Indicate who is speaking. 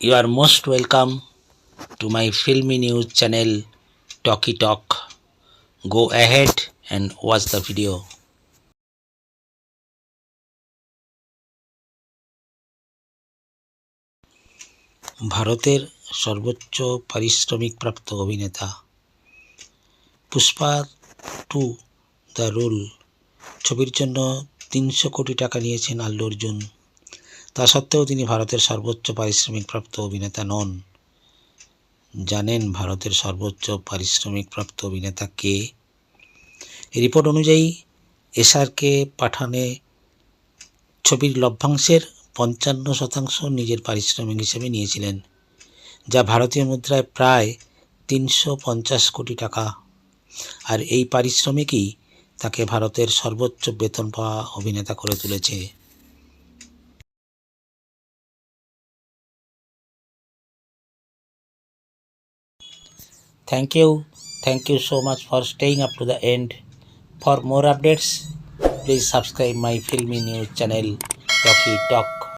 Speaker 1: You are most welcome to my filmy news channel Talkie Talk. Go ahead and watch the video. ভারতের সর্বোচ্চ পারিশ্রমিকপ্রাপ্ত অভিনেতা Pushpa to the rule ছবির জন্য তিনশো কোটি টাকা নিয়েছেন আল্লু অর্জুন তা সত্ত্বেও তিনি ভারতের সর্বোচ্চ পারিশ্রমিকপ্রাপ্ত অভিনেতা নন। জানেন ভারতের সর্বোচ্চ পারিশ্রমিকপ্রাপ্ত অভিনেতা কে? রিপোর্ট অনুযায়ী এসআরকে পাঠানে ছবির লভ্যাংশের পঞ্চান্ন শতাংশ নিজের পারিশ্রমিক হিসেবে নিয়েছিলেন, যা ভারতীয় মুদ্রায় প্রায় তিনশো পঞ্চাশ কোটি টাকা। আর এই পারিশ্রমিকই তাকে ভারতের সর্বোচ্চ বেতন পাওয়া অভিনেতা করে তুলেছে। Thank you. Thank you so much for staying up to the end. For more updates, please subscribe my filmy news channel Talkie Talk.